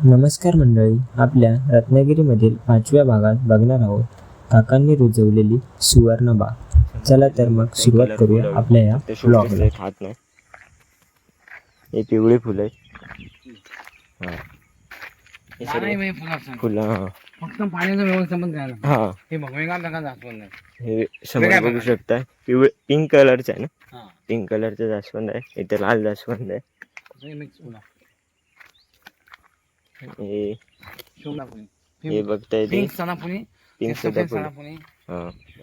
नमस्कार मंडळी आपल्या रत्नागिरीमधील पाचव्या भागात बघणार आहोत काकांनी रुजवलेली सुवर्ण बाग. चला तर मग सुरुवात करूया आपल्या या ते ब्लॉगला खात नाही. हे पिवळी फुलं आहेत. हा. नाही फुलं हा. फक्त पाण्याचं व्यवस्थापन करायला हा. हे बघ वेगळा प्रकार जास्वंद आहे? हे समोर बघू प्रकारचे. शकता पिवळे पिंक कलरचं आहे ना? हा. पिंक कलरचं जास्वंद आहे. इथे लाल जास्वंद आहे. मिक्स फुला हे हे बघताय ते. पिंक सणाफुली पिंक सणाफुली हा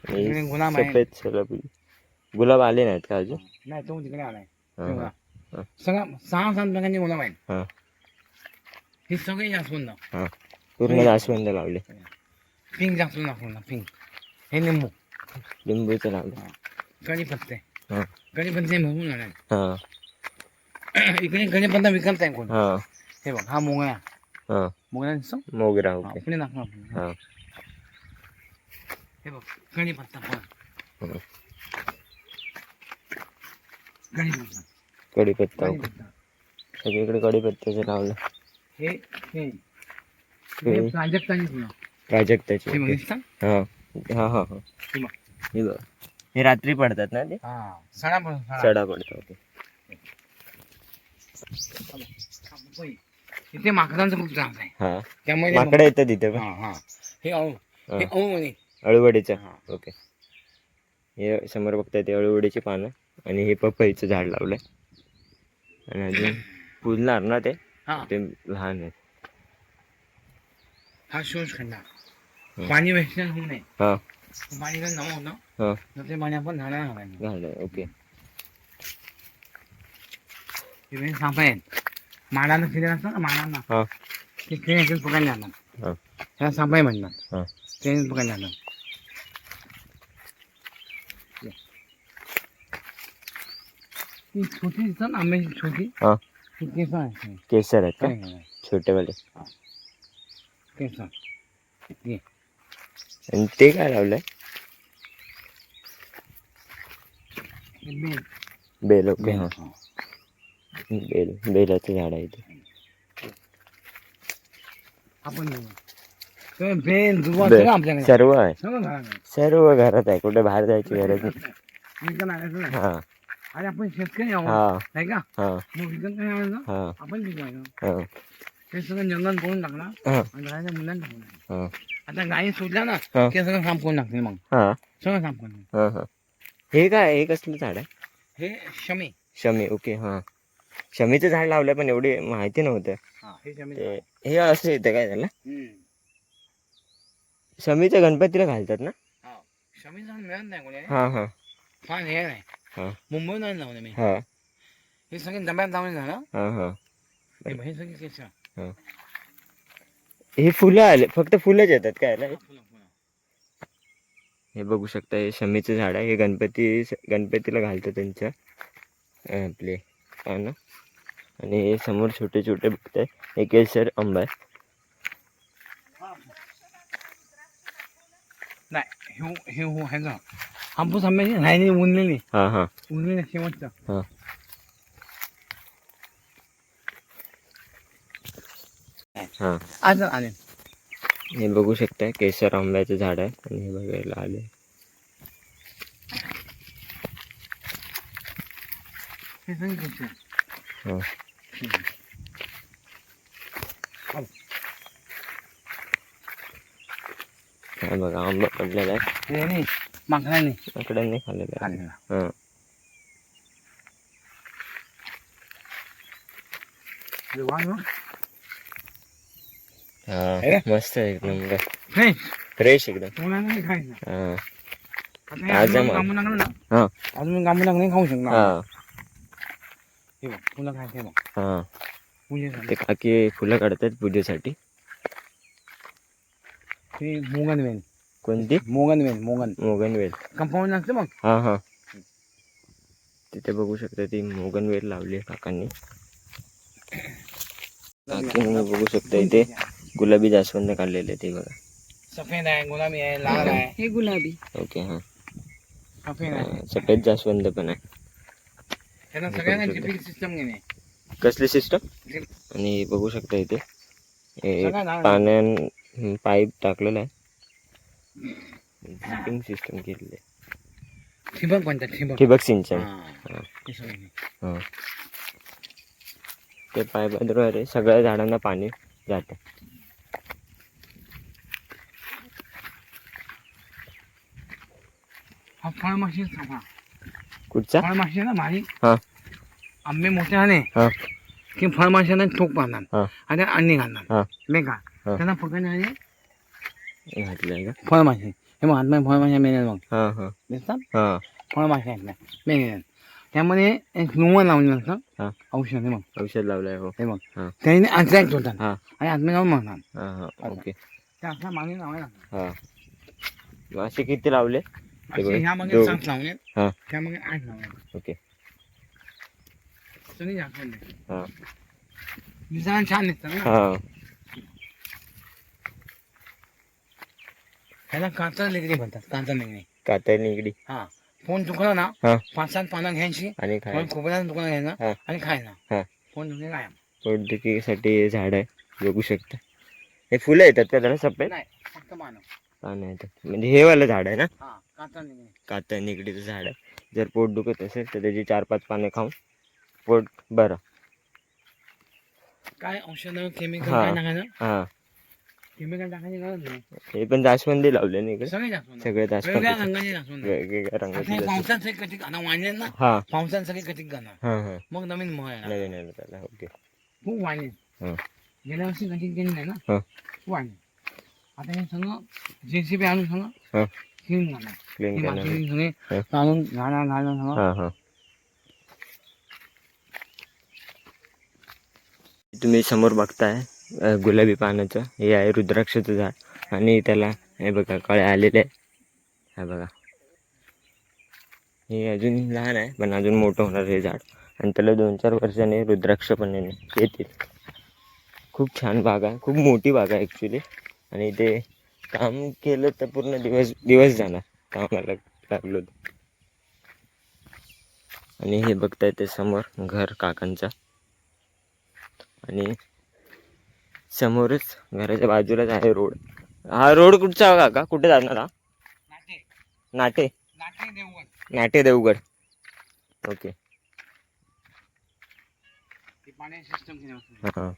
आणि गुलाब. सफेद सदाफुली गुलाब आले नाहीत का अजून? नाही तो तिकडे आलाय. सगळं सहा सात प्रकारचे गुलाब आहेत. हा. सगळे जास्वंद. हा. पूर्ण जास्वंद लावले. पिंक जास्वंद दाखवला पिंक. हे लिंबू. लिंबूचं लावले. हा. कढीपत्ते भरपूर झाले हा इकडे कढीपत्ता विकत आहे कोण. हा. हे बघ हा मोगळा हा हा. हा हे हं. कढीपत्ता कढीपत्ता ओके कढीपत्ता सगळीकडे कढीपत्त्याचं लावलं हे हे हे? हे प्राजक्ताची हे हा हा हा हा हे हे हे रात्री पडतात ना ते हा सडा पण सडा सडा पडतात इथे माकडांचा खूप त्रास आहे. हा. त्यामुळे ते माकडं येतात पण? हा हा. हे अळू. हे हा. अळू म्हणे. अळूवडीचं. हा. ओके. हे समोर बघताय ते अळूवडीची पानं आणि हे पपईचं झाड लावलंय. आणि अजून फुलणार ना ते? हा. ते लहान आहे हा शोष खंडा. पाणी वेस्टर्न होऊ नये. हा. पाणी जर नमं होतं हा. तर ते पाणी आपण झाडाला घालायचं ओके. हे आहेत माडाला फिरत असतात ना माडांना हा. ते याच्यात पकडले जातात हा. सापाई म्हणतात हा. पकडले जातात ती छोटी दिसतात ना आंब्याची छोटी. हा. ती केस आहे. केसर आहेत का? छोटेवाले केस हे आणि ते काय लावलंय? हे बेल. बेल ओके हा. हा. बेल बेलाचं झाड आहे आपण. ते बेल दुवा बेल. सगळं आपल्याकडे. सर्व आहे. सगळं. सर्व घरात आहे. कुठे बाहेर जायची गरज नाही. विकत आणायचं नाही. हा. अरे आपण शेतकरी आहोत. हा. आहे का? हा. मग विकत नाही आणायचं हा. आपण विकायचं हा. ते सगळं जंगल करून टाकणार. हा. आणि घराच्या मुलांना टाकणार हा. आता गाई सोडल्या ना हा. ते सगळं करून टाकतील मग. हा. सगळं करून हा हा. हे काय हे कसलं झाड आहे? हे शमी. शमी ओके हा. शमीचं झाड लावलंय पण एवढी माहिती नव्हतं. हा ते असं येतं काय त्याला? हम्म. शमीचं गणपतीला घालतात ना? हा शमी झाड मिळत नाही कोणी. हा हा. फार हे नाही. हा. लावलं मी. हा. हे सगळे डब्यात लावले झालं. हा हा. हे बघ, हे सगळे केस हा. हे फुलं आले फक्त फुलंच येतात काय याला? फुलं फुलं. हे बघू शकता हे शमीचं झाड आहे. हे गणपती गणपतीला घालतात त्यांच्या. अं, आपले पानं आणि हे समोर छोटे छोटे बघताय. हे केसर आंबा आहे. नाही हे हे हो हापूस आंब्याची राहिली उरलेली हा हा. उरलेली शेवटचं. हा. हा. आज आले. हे बघू शकता केसर आंब्याचं झाड आहे आणि हे बघायला आले. हे हा. हा बघा आंबा पडलेला आहे हे नाही माकडाने आकड्यांनी खाल्लेला आहे खाल्लेला हा हे वाह ना. हा मस्त आहे एकदम फ्रेश फ्रेश एकदम कोणाला नाही खायचं हा आता हे आज अजून आहे कामं लागलं ना हा अजून कामं लागलं नाही खाऊ शकणार हा हे बघ तुला काय ते बघ हा. ते काकी फुलं काढतात पूजेसाठी. हे मोगन वेल. कोणती? मोगन वेल मोगन. मोगनवेल कंपाऊंड लागतं मग? हा हा. तिथे बघू शकता ती मोगनवेल लावली आहे काकांनी. काकीने बघू शकता इथे गुलाबी जास्वंद काढलेले ते बघा. सफेद आहे गुलाबी आहे लाल आहे. हे गुलाबी. ओके हा. सफेद आहे. सफेद जास्वंद पण आहे. त्यांना सगळ्यांना सिस्टम घेणे. कसली सिस्टम आणि बघू शकता इथे. पाण्यान पाईप टाकलेला आहे. ड्रिपिंग सिस्टम केलेली आहे ठिबक म्हणतात ठिबक. ठिबक सिंचन. हा. ते. ते पाईपाद्वारे सगळ्या झाडांना पाणी जातं. फळमाशी कुठचा? फळमाशी ना हा. आंबे मोठे आले हा. की फळमाशांना ठोक हा. आणि अंडी घालणार. हा. बेकार हा. त्यांना फुकाने आणि घातलंय का? फळमाशी हे मग हातमध्ये फळमाशा मेल्या मग. हा हा. दिसतात हा. फळमाशा आहेत मेल्या त्यामध्ये एक लुवण लावलेलं असतं हा. औषध हे मग. औषध लावलंय हो. हे मग. हा. त्याने अट्रॅक्ट होतात. हा. आणि आतमध्ये जाऊन म्हणतात. हा हा. ओके. त्या असं मागे लावायला लागतात. हा. मग असे किती लावले? ते असे बघा. ह्या मागे दोन. सात लावले हा. त्या मागे आठ लावले ओके. कांता निगडी म्हणतात कांता निगडी. हा. फोन ना हा. पाच सात पानं घ्यायची. आणि फोन काय पोटदुखीसाठी झाड आहे बघू शकता. हे फुलं येतात का त्याला सफेद? नाही फक्त पानं. पानं येतात. म्हणजे हे वालं झाड आहे ना? कांता निगडी. निगडीचं झाड आहे. जर पोट दुखत असेल तर त्याची चार पाच पाने खाऊन पोट बरं. काय औषध केमिकल हा. काय टाकायचं? हा. केमिकल टाकायची गरज नाही. हे पण जास्वंदी लावले ना इकडे सगळे जास्वंद. सगळे जास्वंदी. रंगाचे जास्वंद. वेगवेगळ्या आता रंगाचे हे जास्वंद. पावसात सगळे कटिक आता वाढले ना हा. पावसात सगळे कटिक हा हा. मग नवीन मळ येणार. नवीन आलं त्याला ओके. खूप हा. गेल्या वर्षी कटिक केली नाही ना? हा. खूप वाढले आता हे सगळं जेसीबी आणून सगळं हा. क्लीन करणार. क्लीन ही करणार. माती सगळे हा. घालून सगळं हा हा. तुम्ही समोर बघताय गुलाबी पानाचं हे आहे रुद्राक्षाचं झाड. आणि त्याला हे बघा कळे आलेले आहे हा बघा. हे अजून लहान आहे पण अजून मोठं होणार हे झाड. आणि त्याला दोन चार वर्षाने रुद्राक्ष पण येणे- येतील. खूप छान बाग आहे खूप मोठी बाग आहे ॲक्च्युली आणि ते काम केलं तर पूर्ण दिवस दिवस जाणार कामाला लागलो आणि हे बघताय ते समोर घर काकांचं. आणि समोरच घराच्या बाजूलाच आहे रोड. हा रोड कुठचा आहे काका? कुठे जाणार हा? नाटे. नाटे. नाटे देवगड. ओके. सिस्टम हां.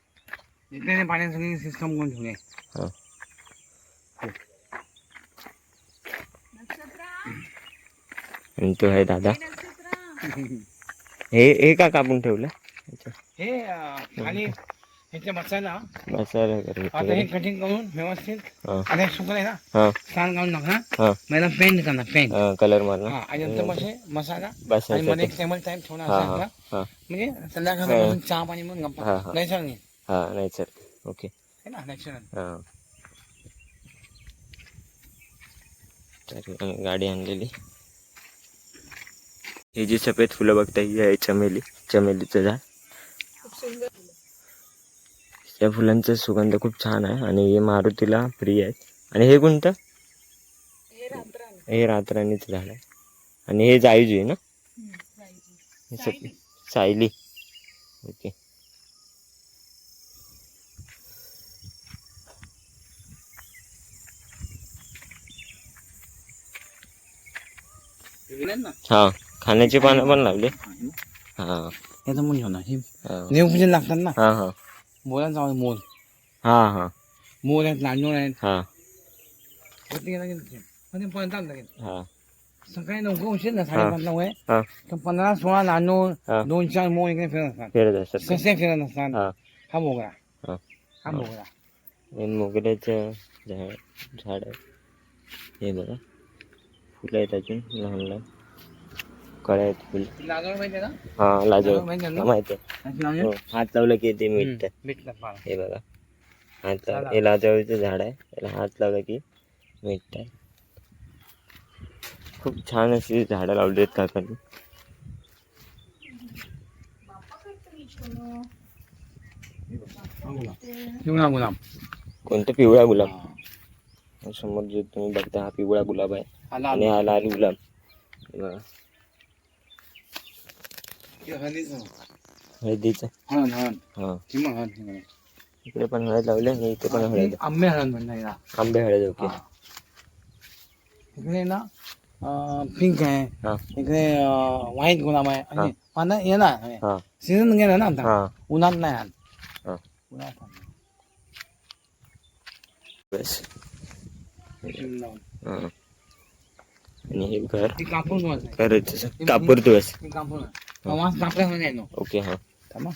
हां पाण्याची हां. तो आहे दादा. हे हे का कापून ठेवलं? अच्छा. हे खाली ह्याचे मसाला आता हे कटिंग करून व्यवस्थित आता हे सुकले ना हां. छान काढून टाकणार हां. मला पेंट करणार पेंट कलर मारणार आणि नंतर मसाला आणि मध्ये. एक टेबल टाईप ठेवणार म्हणजे संध्याकाळ चहा पाणी हा, गप्पा. नैसर्गिक. हां नाही सर ओके. है ना नॅचरल तर गाडी आणलेली. ही जी सफेद फुलं बघता ही आहे चमेली. चमेलीचं झाड. त्या फुलांचा सुगंध खूप छान आहे आणि हे मारुतीला प्रिय आहे. आणि हे कोणतं? हे रातराणीचं झाड आहे. आणि हे जायजू आहे ना? सायली. ओके. हां खाण्याची पानं पण लावले. हां. याचं मूल ठेवणार हे हां देवपूजन लागतात ना हां हां मोलांचा आवाज मोल हां हां मोल आहेत लांडोळ आहेत हां हां सकाळी लवकर उशीर ना साडेपाचला वय हां तर पंधरा सोळा लांडोळ हा. दोन चार मोल इकडे फिरत असतात फिरत असतात फिरत असतात हां हा मोगरा हां हा मोगरा मोगऱ्याचं झाड झाड आहे हे बघा फुलं आहेत अजून लहान लहान कळ्या आहेत फुल हां लाजो माहिती आहे? हो, हात लावलं की ते मला हे बघा. हात हे लाजवळीचं झाड आहे. त्याला हात लावला की मिळतं खूप छान अशी झाडं लावली आहेत काकांनी. पिवळा गुलाब. कोणतं? पिवळा गुलाब. समोर जे तुम्ही बघता हा पिवळा गुलाब आहे. आणि हा लाल गुलाब. हळदीचं हां. किंवा. इकडे पण हळद लावले आणि इथे पण हळद. आंबे हळद याला. आंबे हळद ओके. इकडे ना पिंक आहे. हा. इकडे व्हाईट गुलाब आहे. आणि पानं येणार सीझन गेला ना आता. उन्हात नाही आण हा. उन्हात आण. बस. हा. आणि हे घर. घरच कापूर तुळस हे कापल्यामध्ये नाही नो ओके हा थांबा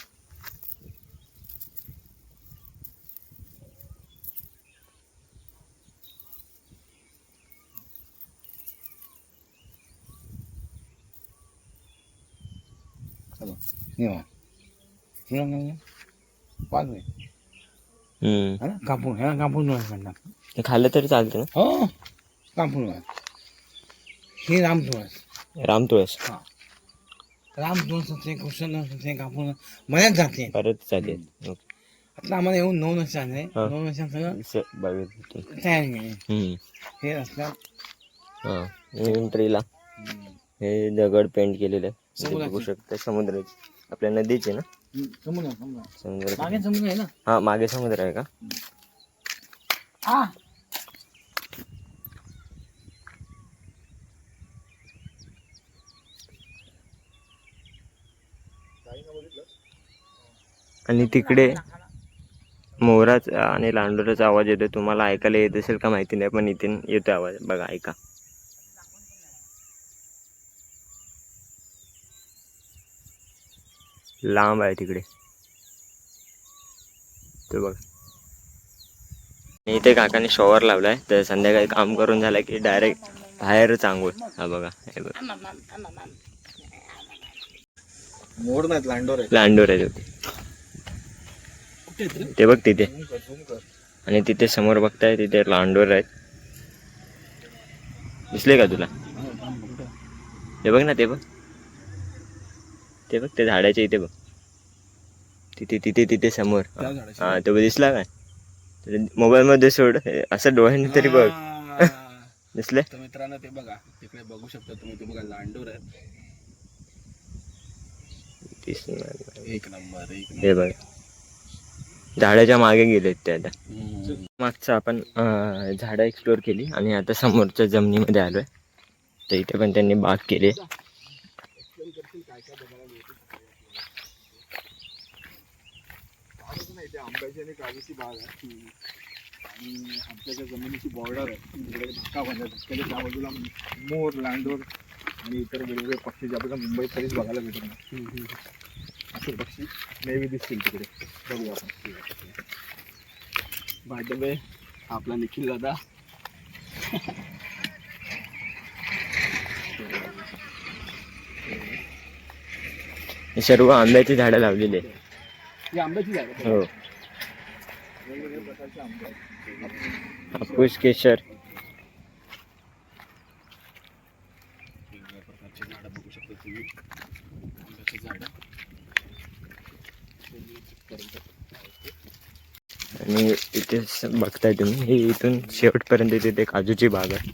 चलो हे बघा. हे बघा. पाच आहे. हम्म है ना? कापून ह्याला कापून वाज म्हणतात हे खाल्लं तरी चालतं ना? हो कापून वाज हे राम तुळस राम तुळस हा राम तुळस असते कृष्ण असते कापून मयाच जाते. परत चालेल. ओके. आता आम्हाला येऊन नऊ वर्ष आले. हा. नऊ सगळं होतो. तयार केले हे असतात हा. एंट्रीला हे दगड पेंट केलेलं आहे. इथे. बघू शकता समुद्राची. आपल्या नदीचे ना? समुद्र समुद्र समुद्र मागे समुद्र आहे ना? हा मागे समुद्र आहे का? हा. आणि तिकडे मोराचा आणि लांडोराचा आवाज येतो तुम्हाला ऐकायला येत असेल का माहिती नाही पण इथे येतो आवाज. बघा ऐका. लांब आहे तिकडे. तो बघ. इथे काकाने शॉवर लावलाय तर संध्याकाळी काम करून झालं की डायरेक्ट बाहेरच आंघोळ. हा बघा हे बघ. मोर नाहीत लांडोर आहे लांडोर आहे तो बघ तिथे. आणि तिथे समोर बघताय तिथे लांडोर आहेत. दिसले का तुला? ते बघ ना ते बघ. ते बघ ते झाडाच्या इथे बघ. तिथे तिथे तिथे समोर. हा तो दिसला काय? मोबाईल मध्ये सोड. असं डोळ्याने तरी बघ. दिसले? तर मित्रांनो ते बघा. तिकडे बघू शकता तुम्ही ते बघा लांडोर आहेत. नाही. एक नंबर एक हे बघ. झाडाच्या मागे गेलेत ते आता. मागचं आपण झाडं एक्सप्लोर केली आणि आता समोरच्या जमिनीमध्ये आलोय. तर इथे पण त्यांनी बाग केली. आंब्याची आणि काजूची बाग आहे आणि आमच्या ज्या जमिनीची बॉर्डर आहे तिकडे धक्का बांधला धक्क्याच्या त्या बाजूला मोर लांडोर आणि इतर वेगवेगळे पक्षी जे आपल्याला मुंबईत कधीच बघायला भेटत नाही असे पक्षी नेहमी दिसतील तिकडे. बघूया आपण. बाय आपला निखिल दादा. हे सर्व आंब्याची झाडं लावलेली आहे आंब्याची झाड हो. हापूस केशर वेगवेगळ्या प्रकारचे झाडं बघू शकता तुम्ही आंब्याची झाडं आणि इथे बघताय तुम्ही हे इथून शेवटपर्यंत तिथे काजूची बाग आहे.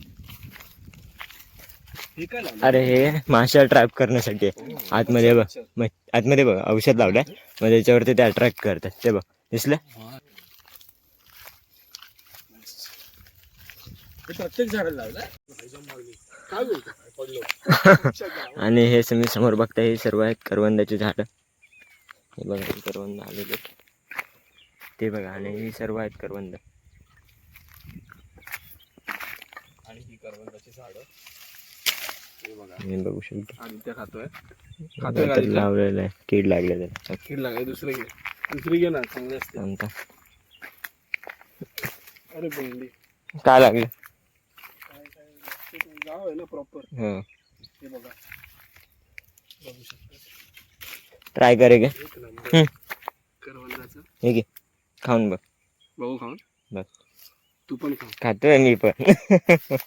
अरे हे माशा ट्रॅप करण्यासाठी. आहे. आतमध्ये बघ आतमध्ये बघ औषध लावलंय. मग त्याच्यावरती ते अट्रॅक्ट करतात. ते बघ दिसलं? हे आणि हे तुम्ही समोर बघताय हे सर्व आहेत करवंदाची झाडं. हे बघा हे करवंद आलेले. ते बघा आणि ही सर्व आहेत करवंद आणि ही करवंदाची झाडं हे बघा हे शकतो खातोय काहीतरी लावलेलं आहे कीड लागले त्याला खीर लागाय दुसरे घे दुसरी घे ना चांगले असते कोणता अरे बोंडी काय लागलं गाव आहे ना प्रॉपर हो हे बघा बघू शकता ट्राय करे गे हम्म. करवंदाचं हे घे. खाऊन बघ. बघू खाऊन? बघ. तू पण खा खातोय मी पण.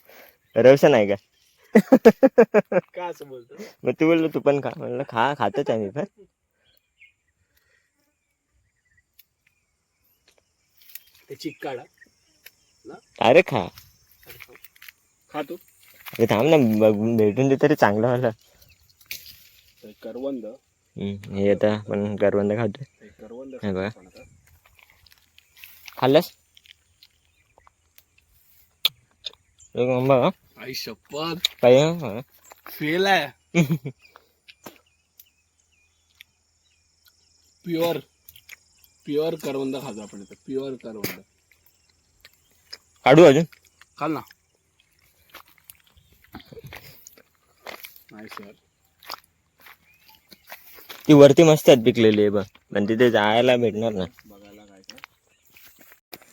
रवसा नाही का? का असं बोलतो? मग तू बोललो तू पण खा. म्हणलं खा खातोच आहे मी पण. ते चिक काढा. अरे खा. खातो अरे थांब ना भेटून दे तरी चांगलं मला करवंद हे आता आपण करवंद खातोय. हे बघा. म्हणतात. खाल्लास? एक नंबर आई शपथ. काय? फेल आहे. प्युअर. प्युअर करवंद खातो आपण प्युअर करवंद. काढू अजून? खाल ना. नाही सर ती वरती मस्त आहेत पिकलेली आहे बघ. पण तिथे जायला भेटणार नाही.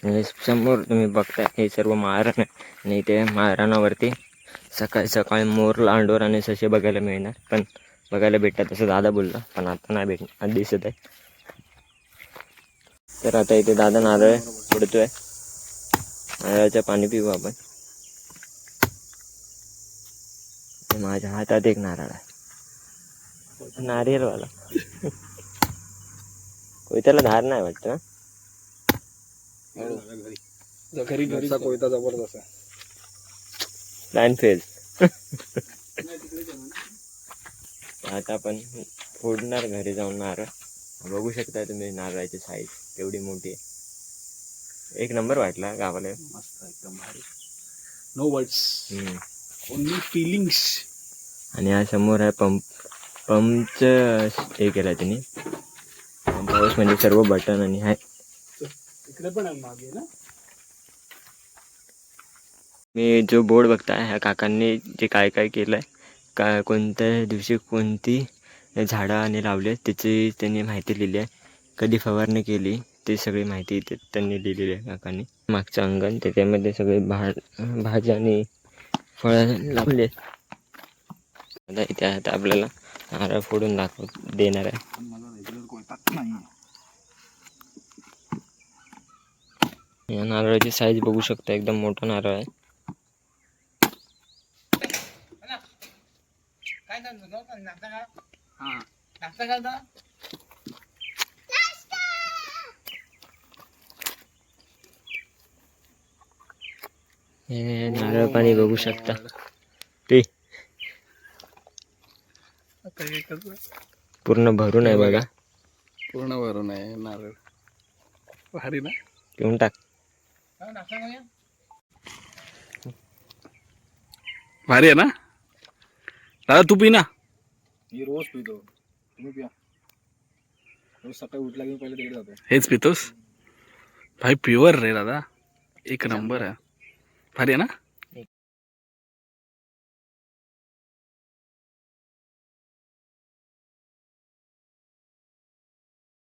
म्हणजे समोर तुम्ही बघताय हे सर्व महाराण आहे आणि इथे महाराणावरती सकाळी सकाळी मोर लांडोर आणि ससे बघायला मिळणार. पण बघायला भेटतात तसं दादा बोलला पण आता नाही भेटणार. दिसत आहे. तर आता इथे दादा नारळ पडतोय नारळाचं पाणी पिऊ आपण. माझ्या हातात एक नारळ आहे. नारियलवाला कोयत्याला धार नाही वाटतं ना घरी घरी. कोयता जबरदस्त प्लॅन फेल. आता आपण फोडणार घरी जाऊन नारळ. बघू शकता तुम्ही नारळाची साईज केवढी मोठी आहे. एक नंबर वाटला गावाला. मस्त एकदम भारी. No words hmm. Only feelings आणि हा समोर आहे पंप पंपचं हे केलं त्यांनी. पंप हाऊस म्हणजे सर्व बटन आणि आहे इकडे पण आहे मागे ना? मी जो बोर्ड बघताय ह्या काकांनी जे काय काय केलं आहे का कोणत्या दिवशी कोणती झाडं आणि लावली आहेत त्याची त्यांनी माहिती लिहिली आहे. कधी फवारणी केली ते सगळी माहिती इथे त्यांनी लिहिलेली आहे काकांनी. मागचं अंगण त्याच्यामध्ये सगळे भा भाज्या आणि फळं लावले आता इथे आता आपल्याला. नारळ फोडून दाखव देणार आहे. या नारळाची साईज बघू शकता एकदम मोठा नारळ आहे. हे नारळ पाणी बघू शकता ते आता हे कसं? पूर्ण भरून आहे बघा. पूर्ण भरून आहे नारळ. भारी ना? पिऊन टाक. भारी आहे ना? दादा तू पी ना. मी रोज पितो. तुम्ही पिया. रोज सकाळी उठला की पहिले तिकडे जातो. हेच पितोस? भाई प्युअर रे दादा. एक नंबर आहे. भारी आहे ना?